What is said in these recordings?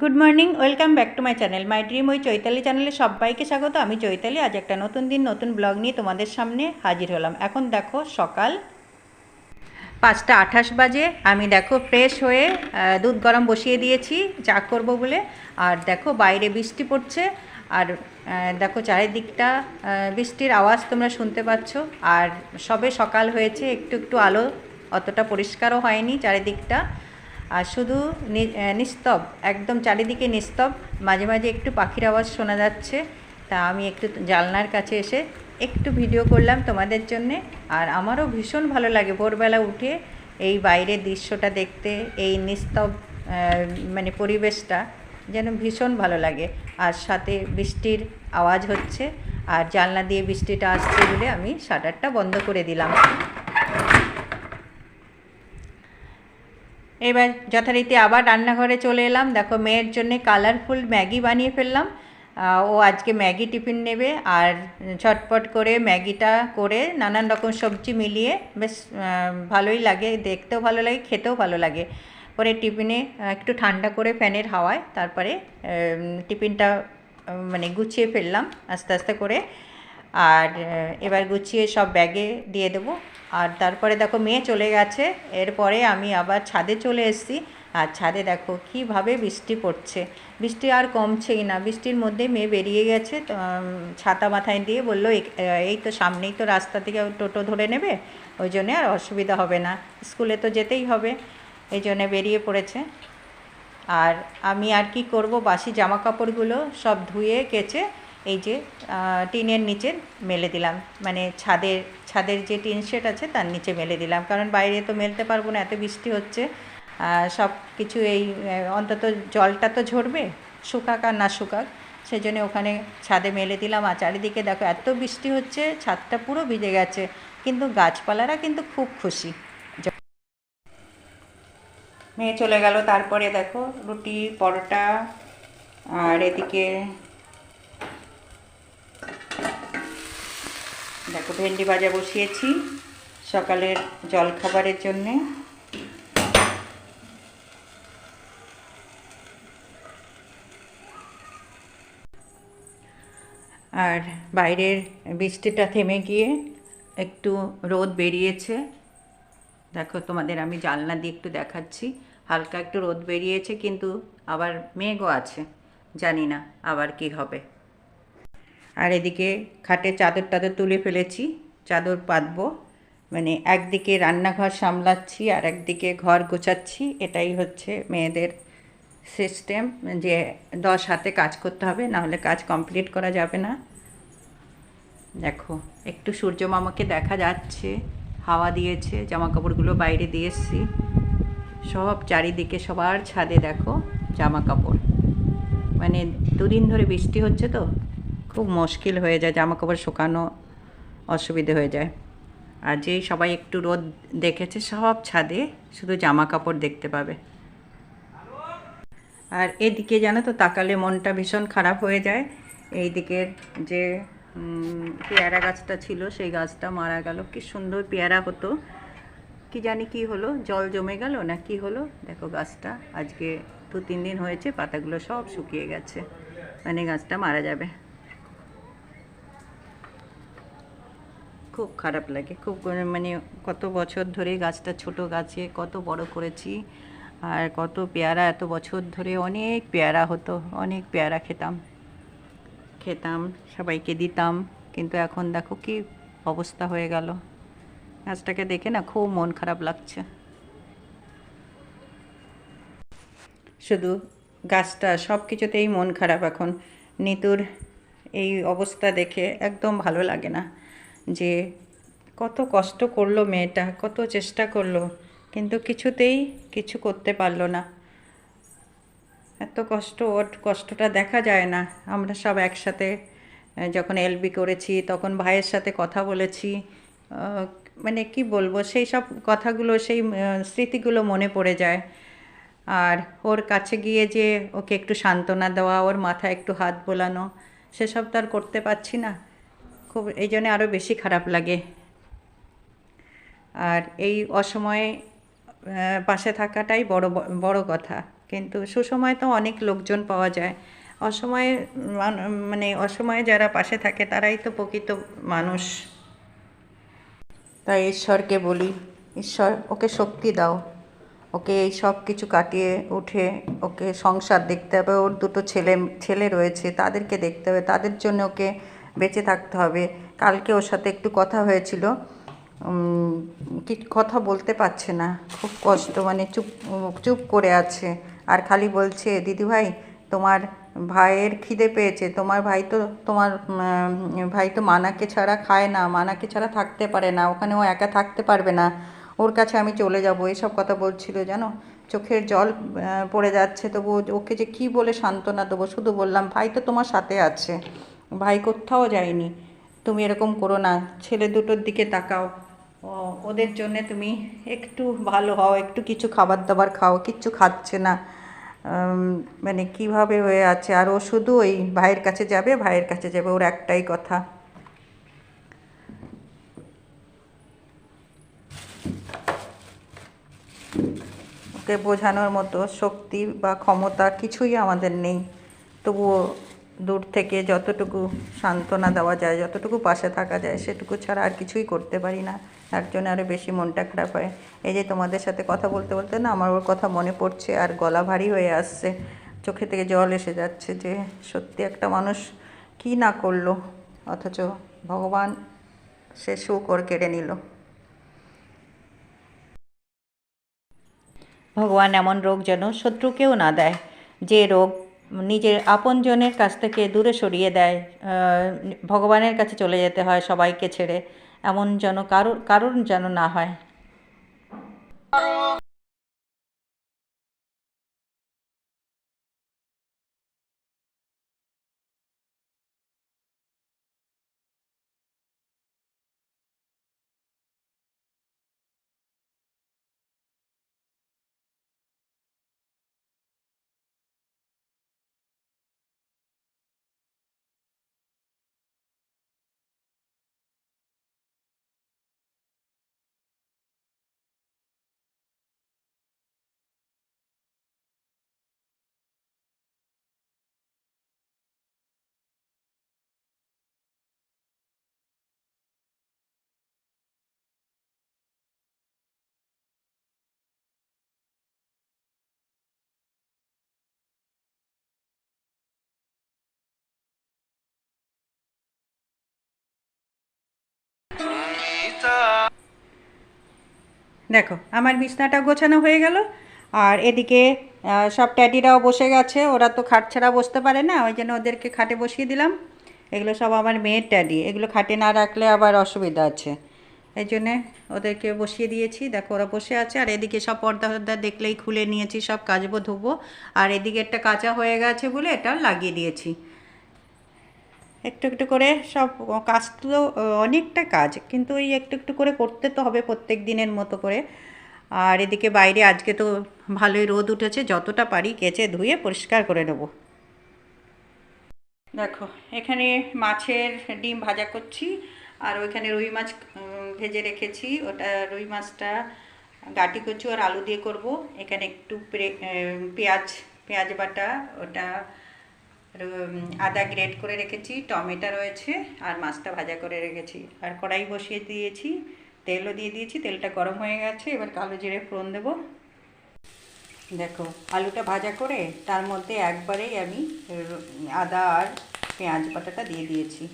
Good morning welcome back to my channel my dream ওই চৈতালি চ্যানেলে সবাইকে স্বাগত। আমি চৈতালি। আজ একটা নতুন দিন, নতুন ব্লগ নিয়ে তোমাদের সামনে হাজির হলাম। এখন দেখো সকাল পাঁচটা আঠাশ বাজে। আমি দেখো ফ্রেশ হয়ে দুধ গরম বসিয়ে দিয়েছি, চা করব বলে। আর দেখো বাইরে বৃষ্টি পড়ছে। আর দেখো চারিদিকটা বৃষ্টির আওয়াজ তোমরা শুনতে পাচ্ছ। আর সবে সকাল হয়েছে, একটু একটু আলো অতটা পরিষ্কারও হয়নি চারিদিকটা। আর শুধু নিস্তব, একদম চারিদিকে নিস্তব। মাঝে মাঝে একটু পাখির আওয়াজ শোনা যাচ্ছে। তা আমি একটু জানলার কাছে এসে একটু ভিডিও করলাম তোমাদের জন্যে। আর আমারও ভীষণ ভালো লাগে ভোরবেলা উঠে এই বাইরের দৃশ্যটা দেখতে, এই নিস্তব মানে পরিবেশটা যেন ভীষণ ভালো লাগে। আর সাথে বৃষ্টির আওয়াজ হচ্ছে। আর জানলা দিয়ে বৃষ্টিটা আসছে বলে আমি শাটারটা বন্ধ করে দিলাম। এবার যথারীতি আবার রান্নাঘরে চলে এলাম। দেখো, মেয়ের জন্য কালারফুল ম্যাগি বানিয়ে ফেললাম। ও আজকে ম্যাগি টিফিন নেবে আর ঝটপট করে ম্যাগিটা করে নানান রকম সবজি মিলিয়ে বেশ ভালোই লাগে। দেখতেও ভালো লাগে, খেতেও ভালো লাগে। পরে টিফিনে একটু ঠান্ডা করে ফ্যানের হাওয়ায় তারপরে টিফিনটা মানে গুছিয়ে ফেললাম আস্তে আস্তে করে। আর এবার গুছিয়ে সব ব্যাগে দিয়ে দেবো। আর তারপরে দেখো মেয়ে চলে গেছে, এরপরে আমি আবার ছাদে চলে এসেছি। আর ছাদে দেখো কীভাবে বৃষ্টি পড়ছে। বৃষ্টি আর কমছেই না, বৃষ্টির মধ্যে মেয়ে বেরিয়ে গেছে ছাতা মাথায় দিয়ে বলল "এই- এই তো সামনেই তো রাস্তা থেকে টোটো ধরে নেবে, ওই জন্যে আর অসুবিধা হবে না, স্কুলে তো যেতেই হবে। এই জন্যে বেরিয়ে পড়েছে। আর আমি আর কি করব, বাসি জামা কাপড়গুলো সব ধুয়ে কেচে এই যে টিনের নিচে মেলে দিলাম। মানে ছাদের ছাদের যে টিন শেড আছে তার নিচে মেলে দিলাম। কারণ বাইরে তো মেলতে পারব না, এত বৃষ্টি হচ্ছে। সব কিছু এই অন্তত জলটা তো ঝরবে, শুকাক আর না শুকাক। সেই জন্য ওখানে ছাদে মেলে দিলাম। আর চারিদিকে দেখো এত বৃষ্টি হচ্ছে, ছাদটা পুরো ভিজে গেছে। কিন্তু গাছপালারা কিন্তু খুব খুশি। মেয়ে চলে গেল। তারপরে দেখো রুটি, পরোটা, আর এদিকে দেখো, ভেন্ডি ভাজা বসিয়েছি সকালের জলখাবারের জন্যে। আর বাইরের বৃষ্টিটা থেমে গিয়ে একটু রোদ বেরিয়েছে। দেখো, তোমাদের আমি জানলা দিয়ে একটু দেখাচ্ছি। হালকা একটু রোদ বেরিয়েছে, কিন্তু আবার মেঘও আছে। জানি না আবার কি হবে। আর এদিকে খাটে চাদর টাদর তুলে ফেলেছি, চাদর পাতবো। মানে একদিকে রান্নাঘর সামলাচ্ছি আর একদিকে ঘর গোছাচ্ছি। এটাই হচ্ছে মেয়েদের সিস্টেম যে দশ হাতে কাজ করতে হবে, নাহলে কাজ কমপ্লিট করা যাবে না। দেখো, একটু সূর্য মামাকে দেখা যাচ্ছে, হাওয়া দিয়েছে জামা কাপড়গুলো বাইরে দিয়ে এসছি। সব চারিদিকে, সবার ছাদে দেখো জামা কাপড় মানে দুদিন ধরে বৃষ্টি হচ্ছে তো। খুব মুশকিল হয়ে যায় জামা কাপড় শুকানো অসুবিধে হয়ে যায়। আর যেই সবাই একটু রোদ দেখেছে, সব ছাদে শুধু জামা কাপড় দেখতে পাবে। আর এদিকে জানো তো, তাকালে মনটা ভীষণ খারাপ হয়ে যায়। এই দিকের যে পেয়ারা গাছটা ছিল, সেই গাছটা মারা গেল। কি সুন্দর পেয়ারা হতো। কি জানি কি হলো, জল জমে গেল না কি হলো? দেখো গাছটা, আজকে দু তিন দিন হয়েছে, পাতাগুলো সব শুকিয়ে গেছে। মানে গাছটা মারা যাবে। খুব খারাপ লাগে। খুব মানে কত বছর ধরে গাছটা ছোট গাছে কত বড় করেছি আর কত পেয়ারা এত বছর ধরে অনেক পেয়ারা হতো, অনেক পেয়ারা খেতাম। খেতাম, সবাইকে দিতাম, কিন্তু এখন দেখো কি অবস্থা হয়ে গেল। গাছটাকে দেখে না খুব মন খারাপ লাগছে। শুধু গাছটা সব কিছুতেই মন খারাপ এখন। নিতুর এই অবস্থা দেখে একদম ভালো লাগে না। যে কত কষ্ট করল মেয়েটা, কত চেষ্টা করল, কিন্তু কিছুতেই কিছু করতে পারল না। এত কষ্ট, ওর কষ্টটা দেখা যায় না। আমরা সব একসাথে যখন এলবি করেছি, তখন ভাইয়ের সাথে কথা বলেছি। মানে কি বলব, সেই সব কথাগুলো, সেই স্মৃতিগুলো মনে পড়ে যায়। আর ওর কাছে গিয়ে যে ওকে একটু সান্ত্বনা দেওয়া, ওর মাথায় একটু হাত বোলানো, সেসব তো আর করতে পারছি না। খুব, এই জন্য আরও বেশি খারাপ লাগে। আর এই অসময়ে পাশে থাকাটাই বড় বড় কথা। কিন্তু সুসময় তো অনেক লোকজন পাওয়া যায়। অসময়ে মানে অসময়ে যারা পাশে থাকে, তারাই তো প্রকৃত মানুষ। তাই ঈশ্বরকে বলি, ঈশ্বর, ওকে শক্তি দাও। ওকে এই সব কিছু কাটিয়ে উঠে, ওকে সংসার দেখতে হবে। ওর দুটো ছেলে ছেলে রয়েছে, তাদেরকে দেখতে হবে। তাদের জন্য ওকে বেঁচে থাকতে হবে। কালকে ওর সাথে একটু কথা হয়েছিল। কি কথা বলতে পারছে না। খুব কষ্ট মানে চুপ চুপ করে আছে। আর খালি বলছে, দিদিভাই, তোমার ভাইয়ের খিদে পেয়েছে। তোমার ভাই তো, তোমার ভাই তো মানাকে ছাড়া খায় না। মানাকে ছাড়া থাকতে পারে না। ওখানে ও একা থাকতে পারবে না। ওর কাছে আমি চলে যাব। এসব কথা বলছিল, জানো? চোখের জল পড়ে যাচ্ছে। তবু ওকে যে কি বলে সান্ত্বনা দেবো? শুধু বললাম, ভাই তো তোমার সাথে আছে। ভাই কোথাও যায়নি। তুমি এরকম করো না, ছেলে দুটোর দিকে তাকাও। ওদের জন্য তুমি একটু ভালো হও, একটু কিছু খাবার দাবার খাও, কিচ্ছু খাচ্ছে না। মানে কীভাবে হয়ে আছে? আর ও শুধু ওই ভাইয়ের কাছে যাবে, ভাইয়ের কাছে যাবে, ওর একটাই কথা। ওকে বোঝানোর মতো শক্তি বা ক্ষমতা কিছুই আমাদের নেই। তবুও দূর থেকে যতটুকু সান্ত্বনা দেওয়া যায়, যতটুকু পাশে থাকা যায়, সেটুকু ছাড়া আর কিছুই করতে পারি না। তার জন্য আরও বেশি মনটা খারাপ হয়। এই যে তোমাদের সাথে কথা বলতে বলতে না আমার ওর কথা মনে পড়ছে আর গলা ভারী হয়ে আসছে। চোখে থেকে জল এসে যাচ্ছে যে সত্যি একটা মানুষ কী না করল? অথচ ভগবান সে সুখ ওর কেড়ে নিল। ভগবান এমন রোগ যেন শত্রুকেও না দেয়। যে রোগ নিজের আপনজনের কাছ থেকে দূরে সরিয়ে দেয় ভগবানের কাছে চলে যেতে হয় সবাইকে ছেড়ে, এমন যেন কারোর কারোর যেন না হয়। দেখো, আমার বিছনাটা গোছানো হয়ে গেল, আর এদিকে সব ট্যাডিরাও বসে গেছে, ওরা তো খাট ছাড়া বসতে পারে না, ওই জন্য ওদেরকে খাটে বসিয়ে দিলাম। এগুলো সব আমার মেয়ের ট্যাডি, এগুলো খাটে না রাখলে আবার অসুবিধা আছে। এই জন্যে ওদেরকে বসিয়ে দিয়েছি, দেখো ওরা বসে আছে, আর এদিকে সব পর্দা ফর্দা দেখলেই খুলে নিয়েছি, সব কাচবো ধুবো, আর এদিকে একটা কাঁচা হয়ে গেছে বলে এটা লাগিয়ে দিয়েছি। একটু একটু করে সব কাজ তো, অনেকটা কাজ, কিন্তু ওই একটু একটু করে করতে তো হবে প্রত্যেক দিনের মতো করে। আর এদিকে বাইরে আজকে তো ভালোই রোদ উঠেছে, যতটা পারি কেচে ধুয়ে পরিষ্কার করে নেব। দেখো, এখানে মাছের ডিম ভাজা করছি, আর ওইখানে রুই মাছ ভেজে রেখেছি। ওটা রুই মাছটা গাটি কচু আর আলু দিয়ে করব। এখানে একটু পেঁয়াজ পেঁয়াজ বাটা, ওটা আদা গ্রেট করে রেখেছি, টমেটো রয়েছে, আর মাছটা ভাজা করে রেখেছি। আর কড়াই বসিয়ে দিয়েছি, তেলও দিয়ে দিয়েছি, তেলটা গরম হয়ে গেছে, এবার কালো জিরে ফোড়ন দেবো। দেখো, আলুটা ভাজা করে তার মধ্যে একবারেই আমি আদা আর পেঁয়াজ বাটাটা দিয়ে দিয়েছি।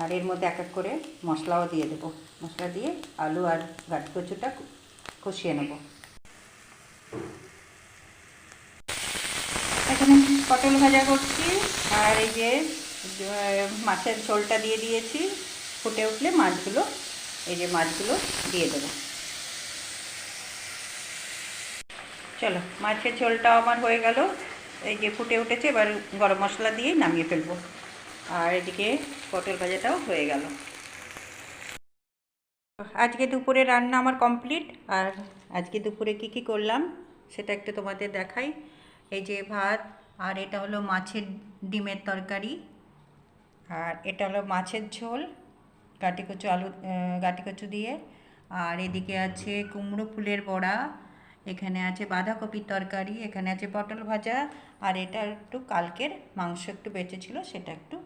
আর এর মধ্যে এক এক করে মশলাও দিয়ে দেবো। মশলা দিয়ে আলু আর গাট কচুটা কষিয়ে নেব। এখানে পটল ভাজা করছি, আর এই যে মাছের ঝোলটা দিয়ে দিয়েছি। ফুটে উঠলে মাছগুলো, এই যে মাছগুলো দিয়ে দেবো। চলো, মাছের ঝোলটাও আমার হয়ে গেল। এই যে ফুটে উঠেছে, এবার গরম মশলা দিয়ে নামিয়ে ফেলব। আর এদিকে পটল ভাজাটাও হয়ে গেল। আজকে দুপুরে রান্না আমার কমপ্লিট। আর আজকে দুপুরে কি কি করলাম, সেটা একটু তোমাদের দেখাই। এই যে ভাত আর এটা হলো মাছের ডিমের তরকারি আর এটা হলো মাছের ঝোল গাটি কচু আলু আহ, গাটি কচু দিয়ে। আর এদিকে আছে কুমড়ো ফুলের বড়া এখানে আছে বাঁধাকপির তরকারি এখানে আছে পটল ভাজা আর এটা একটু কালকের মাংস একটু বেঁচে ছিল সেটা একটু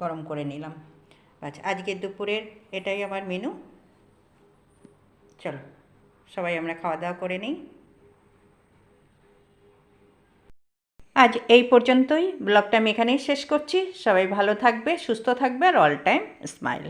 গরম করে নিলাম। আচ্ছা আজকে দুপুরের এটাই আমার মেনু চলো সবাই আমরা খাওয়া দাওয়া করে নিই। আজ এই পর্যন্তই। ব্লগটা আমি এখানেই শেষ করছি। সবাই ভালো থাকবে, সুস্থ থাকবে, আর অল টাইম স্মাইল